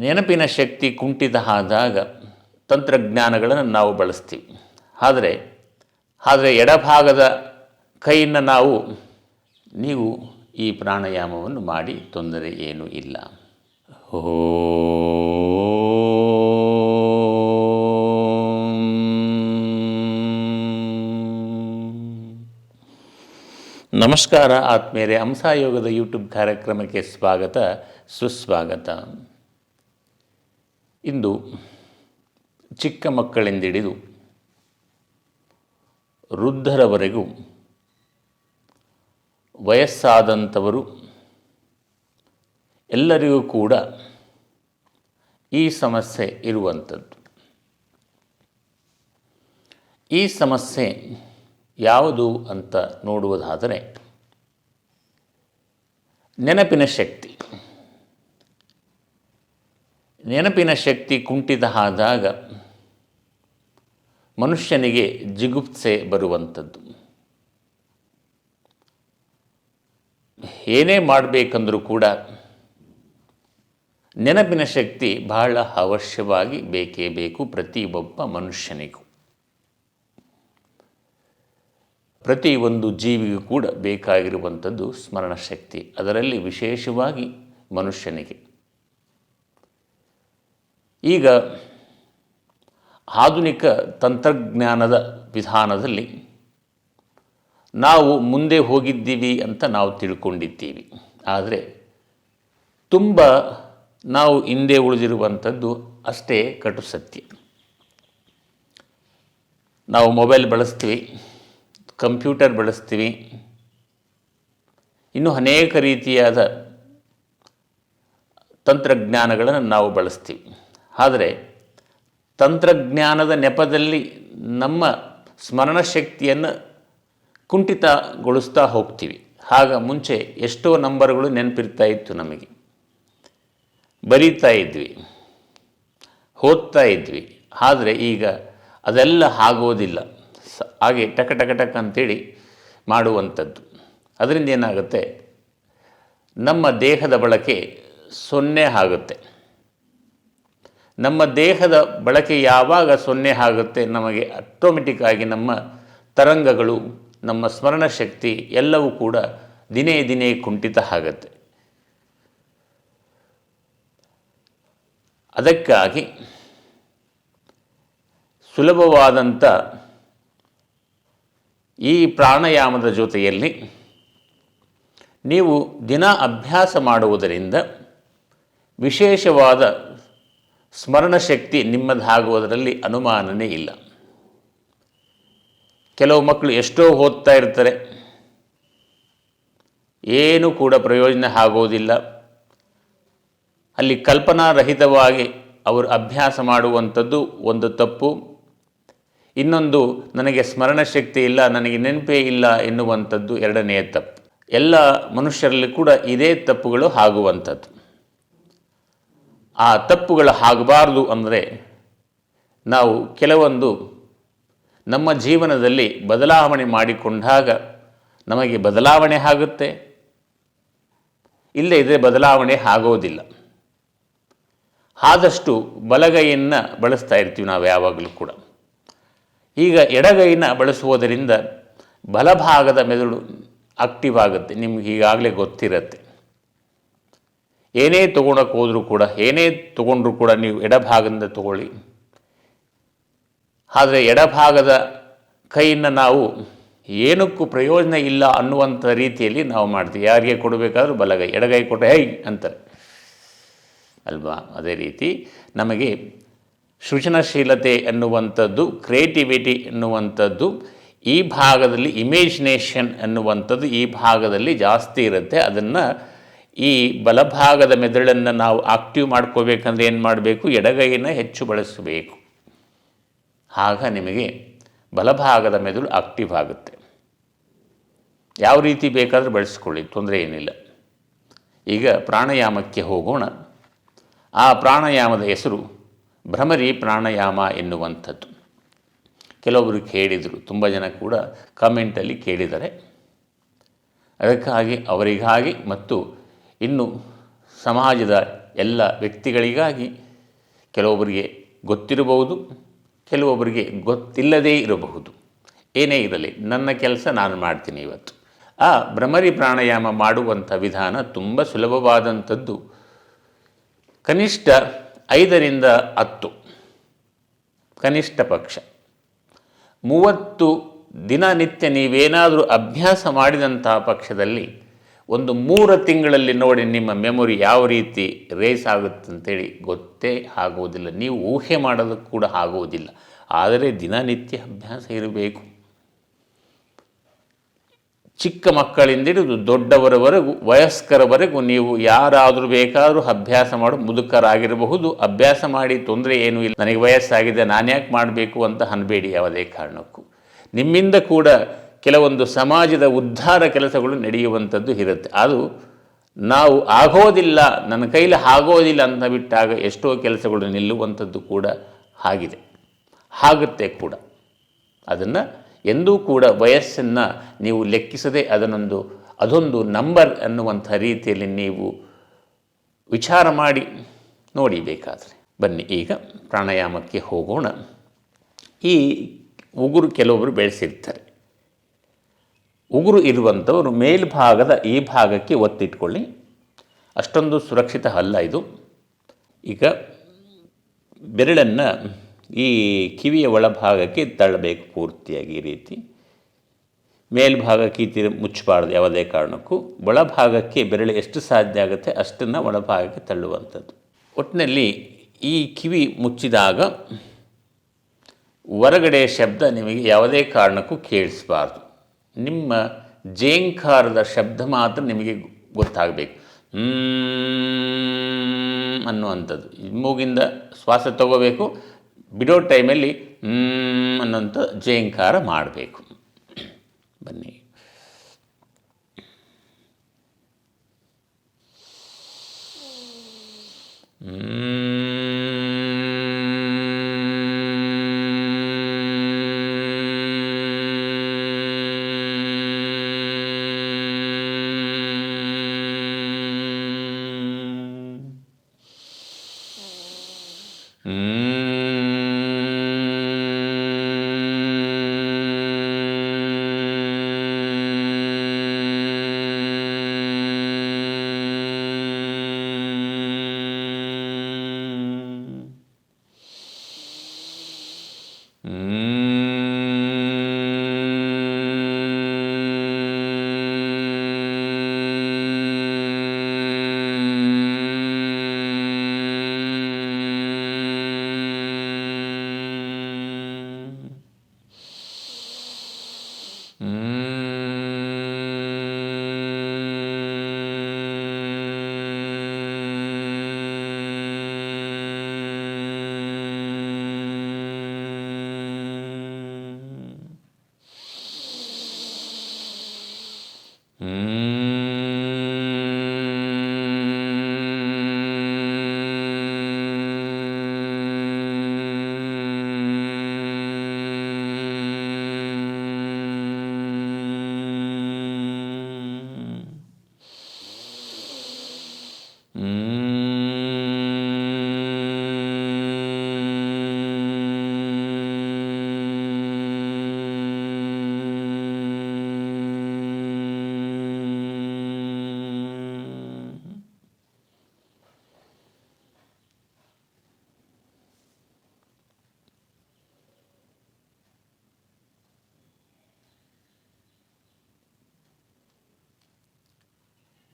ನೆನಪಿನ ಶಕ್ತಿ ಕುಂಠಿತ ಆದಾಗ ತಂತ್ರಜ್ಞಾನಗಳನ್ನು ನಾವು ಬಳಸ್ತೀವಿ. ಆದರೆ ಆದರೆ ಎಡಭಾಗದ ಕೈಯನ್ನು ನಾವು, ನೀವು ಈ ಪ್ರಾಣಾಯಾಮವನ್ನು ಮಾಡಿ ತೊಂದರೆ ಏನೂ ಇಲ್ಲ. ನಮಸ್ಕಾರ ಆತ್ಮೇರೆ ಹಂಸಾಯೋಗದ ಯೂಟ್ಯೂಬ್ ಕಾರ್ಯಕ್ರಮಕ್ಕೆ ಸ್ವಾಗತ, ಸುಸ್ವಾಗತ. ಇಂದು ಚಿಕ್ಕ ಮಕ್ಕಳಿಂದಿಡಿದು ವೃದ್ಧರವರೆಗೂ ವಯಸ್ಸಾದಂಥವರು ಎಲ್ಲರಿಗೂ ಕೂಡ ಈ ಸಮಸ್ಯೆ ಇರುವಂಥದ್ದು. ಈ ಸಮಸ್ಯೆ ಯಾವುದು ಅಂತ ನೋಡುವುದಾದರೆ ನೆನಪಿನ ಶಕ್ತಿ. ನೆನಪಿನ ಶಕ್ತಿ ಕುಂಠಿತ ಆದಾಗ ಮನುಷ್ಯನಿಗೆ ಜಿಗುಪ್ಸೆ ಬರುವಂಥದ್ದು. ಏನೇ ಮಾಡಬೇಕಂದ್ರೂ ಕೂಡ ನೆನಪಿನ ಶಕ್ತಿ ಬಹಳ ಅವಶ್ಯವಾಗಿ ಬೇಕೇ ಬೇಕು ಪ್ರತಿಯೊಬ್ಬ ಮನುಷ್ಯನಿಗೂ. ಪ್ರತಿಯೊಂದು ಜೀವಿಗೂ ಕೂಡ ಬೇಕಾಗಿರುವಂಥದ್ದು ಸ್ಮರಣ ಶಕ್ತಿ ಅದರಲ್ಲಿ ವಿಶೇಷವಾಗಿ ಮನುಷ್ಯನಿಗೆ. ಈಗ ಆಧುನಿಕ ತಂತ್ರಜ್ಞಾನದ ವಿಧಾನದಲ್ಲಿ ನಾವು ಮುಂದೆ ಹೋಗಿದ್ದೀವಿ ಅಂತ ನಾವು ತಿಳ್ಕೊಂಡಿದ್ದೀವಿ. ಆದರೆ ತುಂಬ ನಾವು ಹಿಂದೆ ಉಳಿದಿರುವಂಥದ್ದು ಅಷ್ಟೇ ಕಟು ಸತ್ಯ. ನಾವು ಮೊಬೈಲ್ ಬಳಸ್ತೀವಿ, ಕಂಪ್ಯೂಟರ್ ಬಳಸ್ತೀವಿ. ಇನ್ನೂ ಅನೇಕ ರೀತಿಯಾದ ತಂತ್ರಜ್ಞಾನಗಳನ್ನು ನಾವು ಬಳಸ್ತೀವಿ. ಆದರೆ ತಂತ್ರಜ್ಞಾನದ ನೆಪದಲ್ಲಿ ನಮ್ಮ ಸ್ಮರಣಶಕ್ತಿಯನ್ನು ಕುಂಠಿತಗೊಳಿಸ್ತಾ ಹೋಗ್ತೀವಿ. ಆಗ ಮುಂಚೆ ಎಷ್ಟೋ ನಂಬರ್ಗಳು ನೆನಪಿರ್ತಾ ಇತ್ತು ನಮಗೆ. ಬರೀತಾ ಇದ್ವಿ. ಓದ್ತಾ ಇದ್ವಿ. ಆದರೆ ಈಗ ಅದೆಲ್ಲ ಆಗೋದಿಲ್ಲ. ಸ, ಹಾಗೆ ಟಕ ಟಕ ಟಕ ಅಂತೇಳಿ ಮಾಡುವಂಥದ್ದು. ಅದರಿಂದ ಏನಾಗುತ್ತೆ? ನಮ್ಮ ದೇಹದ ಬಳಕೆ ಸೊನ್ನೆ ಆಗುತ್ತೆ. ನಮ್ಮ ದೇಹದ ಬಳಕೆ ಯಾವಾಗ ಸೊನ್ನೆ ಆಗುತ್ತೆ ನಮಗೆ ಆಟೋಮೆಟಿಕ್ ಆಗಿ ನಮ್ಮ ತರಂಗಗಳು, ನಮ್ಮ ಸ್ಮರಣ ಶಕ್ತಿ ಎಲ್ಲವೂ ಕೂಡ ದಿನೇ ದಿನೇ ಕುಂಠಿತ ಆಗುತ್ತೆ. ಅದಕ್ಕಾಗಿ ಸುಲಭವಾದಂಥ ಈ ಪ್ರಾಣಾಯಾಮದ ಜೊತೆಯಲ್ಲಿ ನೀವು ದಿನ ಅಭ್ಯಾಸ ಮಾಡುವುದರಿಂದ ವಿಶೇಷವಾದ ಸ್ಮರಣ ಶಕ್ತಿ ನಿಮ್ಮದಾಗುವುದರಲ್ಲಿ ಅನುಮಾನನೇ ಇಲ್ಲ. ಕೆಲವು ಮಕ್ಕಳು ಎಷ್ಟೋ ಓದ್ತಾ ಇರ್ತಾರೆ. ಏನೂ ಕೂಡ ಪ್ರಯೋಜನ ಆಗೋದಿಲ್ಲ ಅಲ್ಲಿ ಕಲ್ಪನಾರಹಿತವಾಗಿ ಅವರು ಅಭ್ಯಾಸ ಮಾಡುವಂಥದ್ದು ಒಂದು ತಪ್ಪು. ಇನ್ನೊಂದು, ನನಗೆ ಸ್ಮರಣ ಶಕ್ತಿ ಇಲ್ಲ, ನನಗೆ ನೆನಪೇ ಇಲ್ಲ ಎನ್ನುವಂಥದ್ದು ಎರಡನೆಯ ತಪ್ಪು. ಎಲ್ಲ ಮನುಷ್ಯರಲ್ಲಿ ಕೂಡ ಇದೇ ತಪ್ಪುಗಳು ಆಗುವಂಥದ್ದು. ಆ ತಪ್ಪುಗಳು ಆಗಬಾರ್ದು ಅಂದರೆ ನಾವು ಕೆಲವೊಂದು ನಮ್ಮ ಜೀವನದಲ್ಲಿ ಬದಲಾವಣೆ ಮಾಡಿಕೊಂಡಾಗ ನಮಗೆ ಬದಲಾವಣೆ ಆಗುತ್ತೆ. ಇಲ್ಲದೇ ಇದ್ರೆ ಬದಲಾವಣೆ ಆಗೋದಿಲ್ಲ. ಆದಷ್ಟು ಬಲಗೈಯನ್ನು ಬಳಸ್ತಾ ಇರ್ತೀವಿ ನಾವು ಯಾವಾಗಲೂ ಕೂಡ. ಈಗ ಎಡಗೈನ ಬಳಸುವುದರಿಂದ ಬಲಭಾಗದ ಮೆದುಳು ಆಕ್ಟಿವ್ ಆಗುತ್ತೆ. ನಿಮ್ಗೆ ಈಗಾಗಲೇ ಗೊತ್ತಿರುತ್ತೆ. ಏನೇ ತೊಗೊಳಕ್ಕೆ ಹೋದರೂ ಕೂಡ, ಏನೇ ತೊಗೊಂಡ್ರೂ ಕೂಡ ನೀವು ಎಡಭಾಗದಿಂದ ತಗೊಳ್ಳಿ. ಆದರೆ ಎಡಭಾಗದ ಕೈಯನ್ನು ನಾವು ಏನಕ್ಕೂ ಪ್ರಯೋಜನ ಇಲ್ಲ ಅನ್ನುವಂಥ ರೀತಿಯಲ್ಲಿ ನಾವು ಮಾಡ್ತೀವಿ. ಯಾರಿಗೆ ಕೊಡಬೇಕಾದ್ರೂ ಬಲಗೈ, ಎಡಗೈ ಕೊಟ್ಟರೆ ಹೈ ಅಂತಾರೆ. ಅಲ್ವಾ? ಅದೇ ರೀತಿ ನಮಗೆ ಸೃಜನಶೀಲತೆ ಎನ್ನುವಂಥದ್ದು, ಕ್ರಿಯೇಟಿವಿಟಿ ಎನ್ನುವಂಥದ್ದು, ಈ ಭಾಗದಲ್ಲಿ ಇಮೇಜಿನೇಷನ್ ಅನ್ನುವಂಥದ್ದು ಈ ಭಾಗದಲ್ಲಿ ಜಾಸ್ತಿ ಇರುತ್ತೆ. ಅದನ್ನು ಈ ಬಲಭಾಗದ ಮೆದುಳನ್ನು ನಾವು ಆಕ್ಟಿವ್ ಮಾಡ್ಕೋಬೇಕಂದ್ರೆ ಏನು ಮಾಡಬೇಕು? ಎಡಗೈಯನ್ನು ಹೆಚ್ಚು ಬಳಸಬೇಕು. ಆಗ ನಿಮಗೆ ಬಲಭಾಗದ ಮೆದುಳು ಆಕ್ಟಿವ್ ಆಗುತ್ತೆ. ಯಾವ ರೀತಿ ಬೇಕಾದರೂ ಬಳಸ್ಕೊಳ್ಳಿ, ತೊಂದರೆ ಏನಿಲ್ಲ. ಈಗ ಪ್ರಾಣಾಯಾಮಕ್ಕೆ ಹೋಗೋಣ. ಆ ಪ್ರಾಣಾಯಾಮದ ಹೆಸರು ಭ್ರಮರಿ ಪ್ರಾಣಾಯಾಮ ಎನ್ನುವಂಥದ್ದು. ಕೆಲವೊಬ್ಬರು ಕೇಳಿದರು, ತುಂಬ ಜನ ಕೂಡ ಕಮೆಂಟಲ್ಲಿ ಕೇಳಿದ್ದಾರೆ. ಅದಕ್ಕಾಗಿ ಅವರಿಗಾಗಿ ಮತ್ತು ಇನ್ನು ಸಮಾಜದ ಎಲ್ಲ ವ್ಯಕ್ತಿಗಳಿಗಾಗಿ ಕೆಲವೊಬ್ಬರಿಗೆ ಗೊತ್ತಿರಬಹುದು, ಕೆಲವೊಬ್ಬರಿಗೆ ಗೊತ್ತಿಲ್ಲದೇ ಇರಬಹುದು. ಏನೇ ಇರಲಿ, ನನ್ನ ಕೆಲಸ ನಾನು ಮಾಡ್ತೀನಿ ಇವತ್ತು. ಆ ಭ್ರಮರಿ ಪ್ರಾಣಾಯಾಮ ಮಾಡುವಂಥ ವಿಧಾನ ತುಂಬ ಸುಲಭವಾದಂಥದ್ದು. ಕನಿಷ್ಠ ಐದರಿಂದ ಹತ್ತು, ಕನಿಷ್ಠ ಪಕ್ಷ. ಮೂವತ್ತು ದಿನನಿತ್ಯ ನೀವೇನಾದರೂ ಅಭ್ಯಾಸ ಮಾಡಿದಂತಹ ಪಕ್ಷದಲ್ಲಿ ಒಂದು ಮೂರು ತಿಂಗಳಲ್ಲಿ ನೋಡಿ ನಿಮ್ಮ ಮೆಮೊರಿ ಯಾವ ರೀತಿ ರೇಸ್ ಆಗುತ್ತೆ ಅಂತೇಳಿ ಗೊತ್ತೇ ಆಗುವುದಿಲ್ಲ. ನೀವು ಊಹೆ ಮಾಡೋದಕ್ಕೆ ಕೂಡ ಆಗುವುದಿಲ್ಲ. ಆದರೆ ದಿನನಿತ್ಯ ಅಭ್ಯಾಸ ಇರಬೇಕು. ಚಿಕ್ಕ ಮಕ್ಕಳಿಂದ ಹಿಡಿದು ದೊಡ್ಡವರವರೆಗೂ, ವಯಸ್ಕರವರೆಗೂ ನೀವು ಯಾರಾದರೂ ಬೇಕಾದರೂ ಅಭ್ಯಾಸ ಮಾಡು, ಮುದುಕರಾಗಿರಬಹುದು. ಅಭ್ಯಾಸ ಮಾಡಿ ತೊಂದರೆ ಏನೂ ಇಲ್ಲ. ನನಗೆ ವಯಸ್ಸಾಗಿದೆ ನಾನು ಯಾಕೆ ಮಾಡಬೇಕು ಅಂತ ಅನ್ಬೇಡಿ ಯಾವುದೇ ಕಾರಣಕ್ಕೂ. ನಿಮ್ಮಿಂದ ಕೂಡ ಕೆಲವೊಂದು ಸಮಾಜದ ಉದ್ಧಾರ ಕೆಲಸಗಳು ನಡೆಯುವಂಥದ್ದು ಇರುತ್ತೆ. ಅದು ನಾವು ಆಗೋದಿಲ್ಲ, ನನ್ನ ಕೈಲಿ ಆಗೋದಿಲ್ಲ ಅಂತ ಬಿಟ್ಟಾಗ ಎಷ್ಟೋ ಕೆಲಸಗಳು ನಿಲ್ಲುವಂಥದ್ದು ಕೂಡ ಆಗಿದೆ. ಆಗುತ್ತೆ ಕೂಡ. ಅದನ್ನು ಎಂದೂ ಕೂಡ ವಯಸ್ಸನ್ನು ನೀವು ಲೆಕ್ಕಿಸದೆ ಅದನ್ನೊಂದು, ಅದೊಂದು ನಂಬರ್ ಅನ್ನುವಂಥ ರೀತಿಯಲ್ಲಿ ನೀವು ವಿಚಾರ ಮಾಡಿ ನೋಡಿ ಬೇಕಾದರೆ. ಬನ್ನಿ, ಈಗ ಪ್ರಾಣಾಯಾಮಕ್ಕೆ ಹೋಗೋಣ. ಈ ಉಗುರು ಕೆಲವೊಬ್ಬರು ಬೆಳೆಸಿರ್ತಾರೆ. ಉಗುರು ಇರುವಂಥವರು ಮೇಲ್ಭಾಗದ ಈ ಭಾಗಕ್ಕೆ ಒತ್ತಿಟ್ಕೊಳ್ಳಿ. ಅಷ್ಟೊಂದು ಸುರಕ್ಷಿತ ಅಲ್ಲ ಇದು. ಈಗ ಬೆರಳನ್ನು ಈ ಕಿವಿಯ ಒಳಭಾಗಕ್ಕೆ ತಳ್ಳಬೇಕು ಪೂರ್ತಿಯಾಗಿ ಈ ರೀತಿ. ಮೇಲ್ಭಾಗಕ್ಕೆ ತೀರ ಮುಚ್ಚಬಾರ್ದು ಯಾವುದೇ ಕಾರಣಕ್ಕೂ. ಒಳಭಾಗಕ್ಕೆ ಬೆರಳು ಎಷ್ಟು ಸಾಧ್ಯ ಆಗುತ್ತೆ ಅಷ್ಟನ್ನು ಒಳಭಾಗಕ್ಕೆ ತಳ್ಳುವಂಥದ್ದು. ಒಟ್ಟಿನಲ್ಲಿ ಈ ಕಿವಿ ಮುಚ್ಚಿದಾಗ ಹೊರಗಡೆ ಶಬ್ದ ನಿಮಗೆ ಯಾವುದೇ ಕಾರಣಕ್ಕೂ ಕೇಳಿಸಬಾರ್ದು. ನಿಮ್ಮ ಜೇಂಕಾರದ ಶಬ್ದ ಮಾತ್ರ ನಿಮಗೆ ಗೊತ್ತಾಗಬೇಕು. ಅನ್ನುವಂಥದ್ದು. ಮೂಗಿಂದ ಶ್ವಾಸ ತಗೋಬೇಕು. ಬಿಡೋ ಟೈಮಲ್ಲಿ ಅನ್ನೋಂಥ ಜೇಂಕಾರ ಮಾಡಬೇಕು. ಬನ್ನಿ.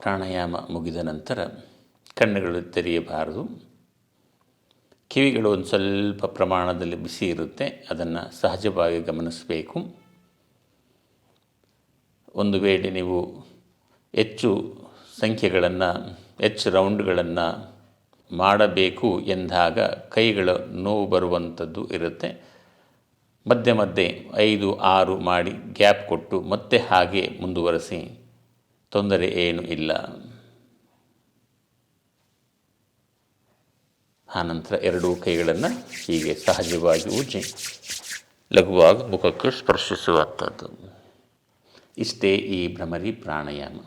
ಪ್ರಾಣಾಯಾಮ ಮುಗಿದ ನಂತರ ಕಣ್ಣುಗಳು ತೆರೆಯಬಾರದು. ಕಿವಿಗಳು ಒಂದು ಸ್ವಲ್ಪ ಪ್ರಮಾಣದಲ್ಲಿ ಬಿಸಿ ಇರುತ್ತೆ, ಅದನ್ನು ಸಹಜವಾಗಿ ಗಮನಿಸಬೇಕು. ಒಂದು ವೇಳೆ ನೀವು ಹೆಚ್ಚು ಸಂಖ್ಯೆಗಳನ್ನು, ಹೆಚ್ಚು ರೌಂಡ್ಗಳನ್ನು ಮಾಡಬೇಕು ಎಂದಾಗ ಕೈಗಳ ನೋವು ಬರುವಂಥದ್ದು ಇರುತ್ತೆ. ಮಧ್ಯೆ ಮಧ್ಯೆ ಐದು, ಆರು ಮಾಡಿ ಗ್ಯಾಪ್ ಕೊಟ್ಟು ಮತ್ತೆ ಹಾಗೆ ಮುಂದುವರೆಸಿ. ತೊಂದರೆ ಏನು ಇಲ್ಲ. ಆನಂತರ ಎರಡೂ ಕೈಗಳನ್ನು ಹೀಗೆ ಸಹಜವಾಗಿ ಉಜ್ಜಿ ಲಘುವಾಗಿ ಮುಖಕ್ಕೆ ಸ್ಪರ್ಶಿಸುವಂಥದ್ದು. ಇಷ್ಟೇ ಈ ಭ್ರಮರಿ ಪ್ರಾಣಾಯಾಮ.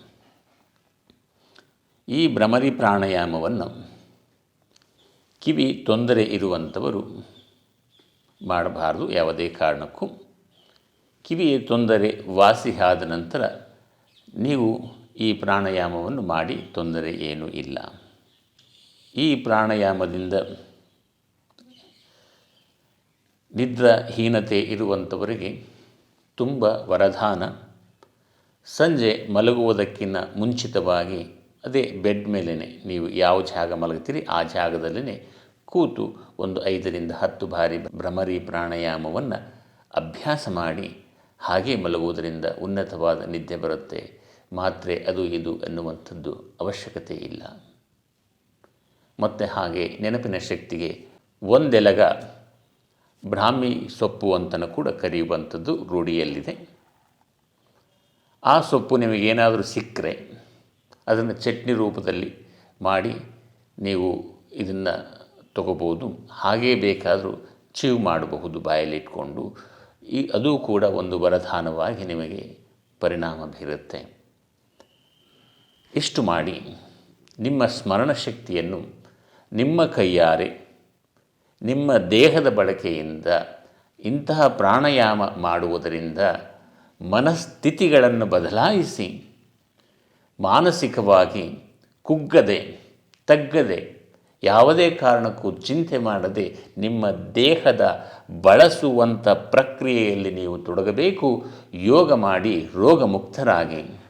ಈ ಭ್ರಮರಿ ಪ್ರಾಣಾಯಾಮವನ್ನು ಕಿವಿ ತೊಂದರೆ ಇರುವಂಥವರು ಮಾಡಬಾರದು ಯಾವುದೇ ಕಾರಣಕ್ಕೂ. ಕಿವಿ ತೊಂದರೆ ವಾಸಿ ಆದ ನಂತರ ನೀವು ಈ ಪ್ರಾಣಾಯಾಮವನ್ನು ಮಾಡಿ ತೊಂದರೆ ಏನೂ ಇಲ್ಲ. ಈ ಪ್ರಾಣಾಯಾಮದಿಂದ ನಿದ್ರಾಹೀನತೆ ಇರುವಂಥವರಿಗೆ ತುಂಬ ವರದಾನ. ಸಂಜೆ ಮಲಗುವುದಕ್ಕಿಂತ ಮುಂಚಿತವಾಗಿ ಅದೇ ಬೆಡ್ ಮೇಲೇ ನೀವು ಯಾವ ಜಾಗ ಮಲಗುತ್ತೀರಿ ಆ ಜಾಗದಲ್ಲೇ ಕೂತು ಒಂದು ಐದರಿಂದ ಹತ್ತು ಬಾರಿ ಭ್ರಮರಿ ಪ್ರಾಣಾಯಾಮವನ್ನು ಅಭ್ಯಾಸ ಮಾಡಿ ಹಾಗೆ ಮಲಗುವುದರಿಂದ ಉನ್ನತವಾದ ನಿದ್ದೆ ಬರುತ್ತೆ. ಮಾತ್ರೆ ಅದು ಇದು ಎನ್ನುವಂಥದ್ದು ಅವಶ್ಯಕತೆ ಇಲ್ಲ. ಮತ್ತು ಹಾಗೆ ನೆನಪಿನ ಶಕ್ತಿಗೆ ಒಂದೆಲಗ ಬ್ರಾಹ್ಮಿ ಸೊಪ್ಪು ಅಂತಲೂ ಕೂಡ ಕರೆಯುವಂಥದ್ದು ರೂಢಿಯಲ್ಲಿದೆ. ಆ ಸೊಪ್ಪು ನಿಮಗೇನಾದರೂ ಸಿಕ್ಕರೆ ಅದನ್ನು ಚಟ್ನಿ ರೂಪದಲ್ಲಿ ಮಾಡಿ ನೀವು ಇದನ್ನು ತಗೋಬೋದು. ಹಾಗೇ ಬೇಕಾದರೂ ಚೀವ್ ಮಾಡಬಹುದು ಬಾಯಲ್ಲಿಟ್ಕೊಂಡು. ಈ ಅದು ಕೂಡ ಒಂದು ವರದಾನವಾಗಿ ನಿಮಗೆ ಪರಿಣಾಮ ಬೀರುತ್ತೆ. ಇಷ್ಟು ಮಾಡಿ ನಿಮ್ಮ ಸ್ಮರಣ ಶಕ್ತಿಯನ್ನು ನಿಮ್ಮ ಕೈಯಾರೆ, ನಿಮ್ಮ ದೇಹದ ಬಳಕೆಯಿಂದ, ಇಂತಹ ಪ್ರಾಣಾಯಾಮ ಮಾಡುವುದರಿಂದ ಮನಸ್ಥಿತಿಗಳನ್ನು ಬದಲಾಯಿಸಿ ಮಾನಸಿಕವಾಗಿ ಕುಗ್ಗದೆ, ತಗ್ಗದೆ, ಯಾವುದೇ ಕಾರಣಕ್ಕೂ ಚಿಂತೆ ಮಾಡದೆ ನಿಮ್ಮ ದೇಹದ ಬಳಸುವಂಥ ಪ್ರಕ್ರಿಯೆಯಲ್ಲಿ ನೀವು ತೊಡಗಬೇಕು, ಯೋಗ ಮಾಡಿ ರೋಗ ಮುಕ್ತರಾಗಿ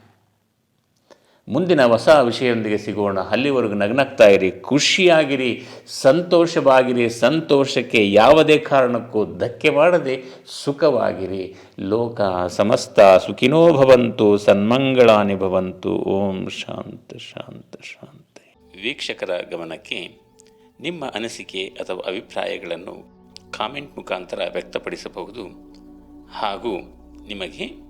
ಮುಂದಿನ ಹೊಸ ವಿಷಯದೊಂದಿಗೆ ಸಿಗೋಣ. ಅಲ್ಲಿವರೆಗೂ ನಗ್ನಗ್ತಾ ಇರಿ, ಖುಷಿಯಾಗಿರಿ, ಸಂತೋಷವಾಗಿರಿ, ಸಂತೋಷಕ್ಕೆ ಯಾವುದೇ ಕಾರಣಕ್ಕೂ ಧಕ್ಕೆ ಮಾಡದೆ ಸುಖವಾಗಿರಿ. ಲೋಕ ಸಮಸ್ತ ಸುಖಿನೋ ಭವಂತು, ಸನ್ಮಂಗಳಾನಿ ಭವಂತು. ಓಂ ಶಾಂತ ಶಾಂತ, ಶಾಂತಿ. ವೀಕ್ಷಕರ ಗಮನಕ್ಕೆ ನಿಮ್ಮ ಅನಿಸಿಕೆ ಅಥವಾ ಅಭಿಪ್ರಾಯಗಳನ್ನು ಕಾಮೆಂಟ್ ಮುಖಾಂತರ ವ್ಯಕ್ತಪಡಿಸಬಹುದು. ಹಾಗೂ ನಿಮಗೆ